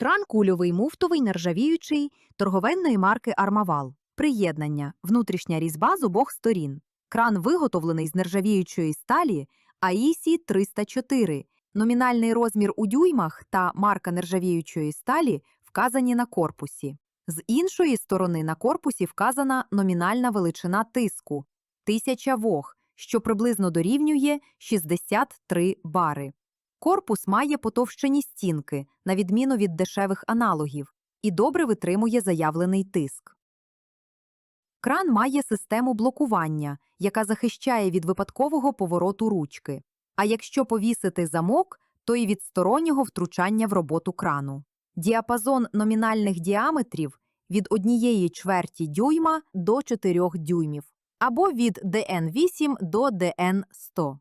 Кран кульовий муфтовий нержавіючий торговельної марки Армавал. Приєднання. Внутрішня різьба з обох сторін. Кран виготовлений з нержавіючої сталі АІСі 304. Номінальний розмір у дюймах та марка нержавіючої сталі вказані на корпусі. З іншої сторони на корпусі вказана номінальна величина тиску 1000 вог, що приблизно дорівнює 63 бари. Корпус має потовщені стінки, на відміну від дешевих аналогів, і добре витримує заявлений тиск. Кран має систему блокування, яка захищає від випадкового повороту ручки. А якщо повісити замок, то і від стороннього втручання в роботу крану. Діапазон номінальних діаметрів від 1 чверті дюйма до 4 дюймів або від DN8 до DN100.